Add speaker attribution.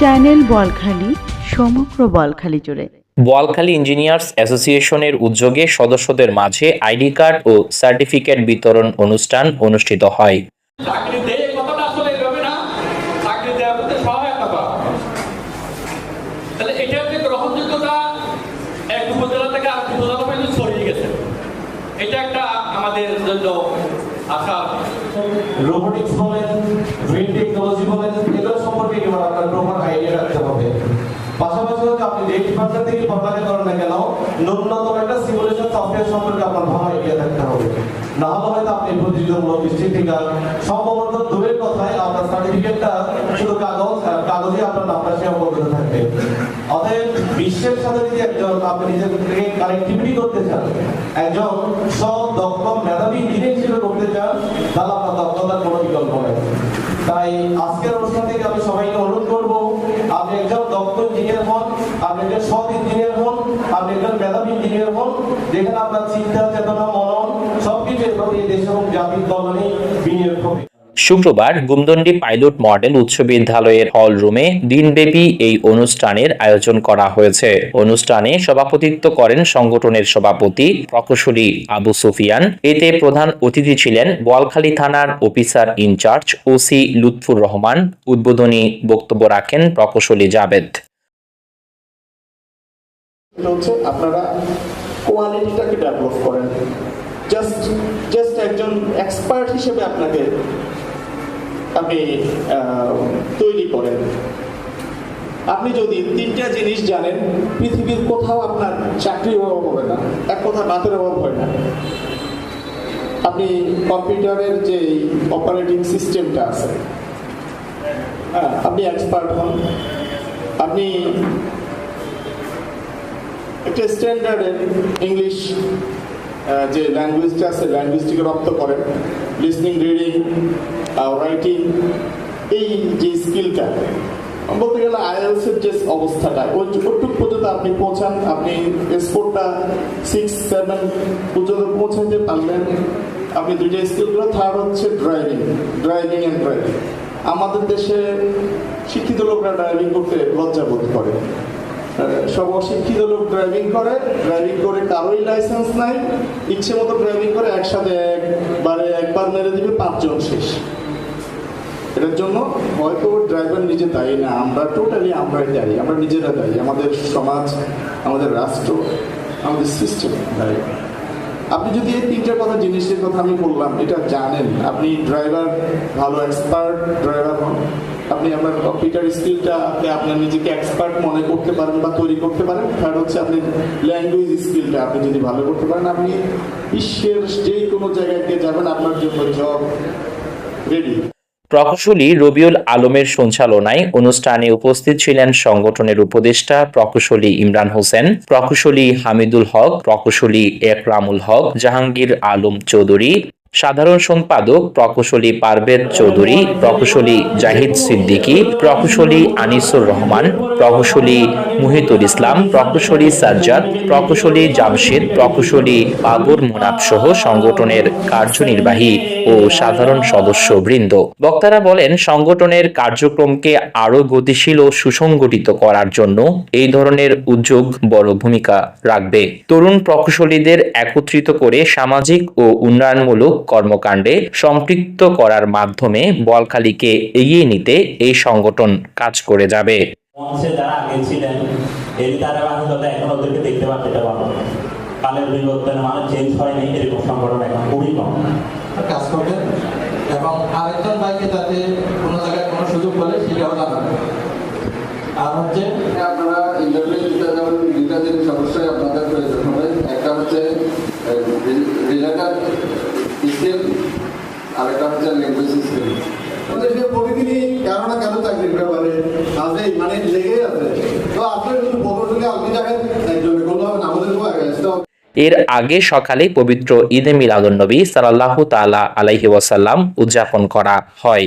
Speaker 1: Channel Balkhali সমগ্র বলখালি জুড়ে।
Speaker 2: Boalkhali engineers অ্যাসোসিয়েশনের উদ্যোগে সদস্যদের মাঝে আইডি কার্ড ও সার্টিফিকেট বিতরণ অনুষ্ঠান অনুষ্ঠিত হয়।
Speaker 3: এটা একটা আমাদের জন্য আশা।
Speaker 4: রোবোটিক্স বলেন গ্রিন টেকনোলজি বলেন এগুলো সম্পর্কে এবার আপনার প্রপার আইডিয়া রাখতে হবে হচ্ছে আপনি যে ডিপার্টমেন্ট থেকে পড়ালেখা করেন না কেন? ন্যূনতম একটা সিমুলেশন সফটওয়্যার সম্পর্কে আপনার ভালো আইডিয়া থাকতে হবে। না হলে হয়তো আপনি প্রতিযোগিতামূলক দৃষ্টিটিকা সম্ভবত দূরের কথায় আপনার সার্টিফিকেটটা শুধু কাগজ কাগজে আপনার নামটা সীমাবদ্ধ থাকবে। অতএব বিশ্বের সাথে যদি একজন আপনি নিজেকে কানেক্টিভিটি করতে চান, একজন সব দক্ষ মেধাবী ইঞ্জিনিয়ার হিসেবে করতে চান, তাহলে আপনার দক্ষতার কোনো বিকল্প নেই। তাই আজকের অনুষ্ঠান থেকে আমি সবাইকে
Speaker 2: শুক্রবার গুমদন্ডি পাইলট মডেল উচ্চ বিদ্যালয়ের হল রুমে দিনব্যাপী এই অনুষ্ঠানের আয়োজন করা হয়েছে। অনুষ্ঠানে সভাপতিত্ব করেন সংগঠনের সভাপতি প্রকৌশলী আবু সুফিয়ান। এতে প্রধান অতিথি ছিলেন বোয়ালখালী থানার officer in charge OC Lutfur Rahman. উদ্বোধনী বক্তব্য রাখেন প্রকৌশলী জাবেদ।
Speaker 5: আপনারা কোয়ালিটিটাকে ডেভেলপ করেন। জাস্ট জাস্ট একজন এক্সপার্ট হিসেবে আপনাকে আপনি তৈরি করেন। আপনি যদি তিনটা জিনিস জানেন, পৃথিবীর কোথাও আপনার চাকরির অভাব হবে না। এক কথা ভাতের অভাব হয় না। আপনি কম্পিউটারের যে অপারেটিং সিস্টেমটা আছে হ্যাঁ আপনি এক্সপার্ট হন। আপনি একটা স্ট্যান্ডার্ডের ইংলিশ যে ল্যাঙ্গুয়েজটা আছে ল্যাঙ্গুয়েজটিকে রপ্ত করেন লিসনিং রিডিং রাইটিং এই যে স্কিলটা বলতে গেলে আইএলস এর যে অবস্থাটা, ওই ওটুক পর্যন্ত আপনি পৌঁছান, আপনি স্পোর্টটা সিক্স সেভেন পর্যন্ত পৌঁছাতে পারলেন। আপনি দুইটা স্কিলগুলো থার্ড হচ্ছে ড্রাইভিং ড্রাইভিং অ্যান্ড ড্রাইভিং আমাদের দেশে শিক্ষিত লোকরা ড্রাইভিং করতে লজ্জা বোধ করে। সব অশিক্ষিত লোক ড্রাইভিং করে ড্রাইভিং করে কারোই লাইসেন্স নাই, ইচ্ছে মতো ড্রাইভিং করে একসাথে একবারে একবার মেরে দিবে পাঁচজন শেষ। এটার জন্য হয়তো ড্রাইভার নিজে দায়ী না, আমরা টোটালি আমরাই দায়ী, আমরা নিজেরা দায়ী, আমাদের সমাজ, আমাদের রাষ্ট্র, আমাদের সিস্টেম দায়ী। আপনি যদি এই তিনটার কথা জিনিসের কথা আমি বললাম, এটা জানেন, আপনি ড্রাইভার ভালো এক্সপার্ট ড্রাইভার হন। আপনি আপনার কম্পিউটার স্কিলটা আপনি আপনার নিজেকে এক্সপার্ট মনে করতে পারেন বা তৈরি করতে পারেন। থার্ড হচ্ছে আপনি ল্যাঙ্গুয়েজ স্কিলটা আপনি যদি ভালো করতে পারেন, আপনি বিশ্বের যে কোনো জায়গায় যাবেন, আপনার জন্য জব রেডি
Speaker 2: প্রকৌশলী রবিউল আলমের সঞ্চালনায় অনুষ্ঠানে উপস্থিত ছিলেন সংগঠনের উপদেষ্টা প্রকৌশলী ইমরান হোসেন, প্রকৌশলী হামিদুল হক, প্রকৌশলী একরামুল হক, জাহাঙ্গীর আলম চৌধুরী সাধারণ সম্পাদক প্রকৌশলী পারভেজ চৌধুরী, প্রকৌশলী জাহিদ সিদ্দিকী, প্রকৌশলী আনিসুর রহমান, প্রকৌশলী মুহিতুল ইসলাম, প্রকৌশলী সাজ্জাদ, প্রকৌশলী জামশেদ, প্রকৌশলী বাবুর মুনাফ সহ সংগঠনের কার্যনির্বাহী ও সাধারণ সদস্য বৃন্দ বক্তারা বলেন, সংগঠনের কার্যক্রমকে আরও গতিশীল ও সুসংগঠিত করার জন্য এই ধরনের উদ্যোগ বড় ভূমিকা রাখবে। তরুণ প্রকৌশলীদের একত্রিত করে সামাজিক ও উন্নয়নমূলক কর্মকাণ্ডে সম্পৃক্ত করার মাধ্যমে বলখালীকে এগিয়ে নিতে এই সংগঠন কাজ করে যাবে।
Speaker 6: মঞ্চে যারা আগে ছিলেন এই ধারাবাহিকতা এখন ওদেরকে দেখতে পাচ্ছে এটা ভালো কালের বিবর্তনে মানুষ চেঞ্জ হয়নি এরকম সংগঠন এখন খুবই কম।
Speaker 7: কাজ করবেন এবং আরেকজন ভাইকে যাতে কোনো জায়গায় কোনো সুযোগ পেলে সেটাও জানাবেন আর হচ্ছে?
Speaker 8: আপনারা ইন্টারভিউ দুইটা জিনিস অবশ্যই আপনাদের প্রয়োজন হবে। একটা হচ্ছে স্কিল আরেকটা হচ্ছে ল্যাঙ্গুয়েজ স্কিল আমাদের যে প্রতিদিনই কেন না কেন চাকরির ব্যাপারে? আছে মানে লেগেই আছে। তো আপনার যদি প্রকৌশলী আপনি দেখেন একজন কোনোভাবে আমাদেরকেও আগে আসতে হবে
Speaker 2: এর আগে সকালে পবিত্র ঈদে মিলাদুন্নবী সাল্লাল্লাহু তাআলা আলাইহি ওয়াসাল্লাম উদযাপন করা হয়।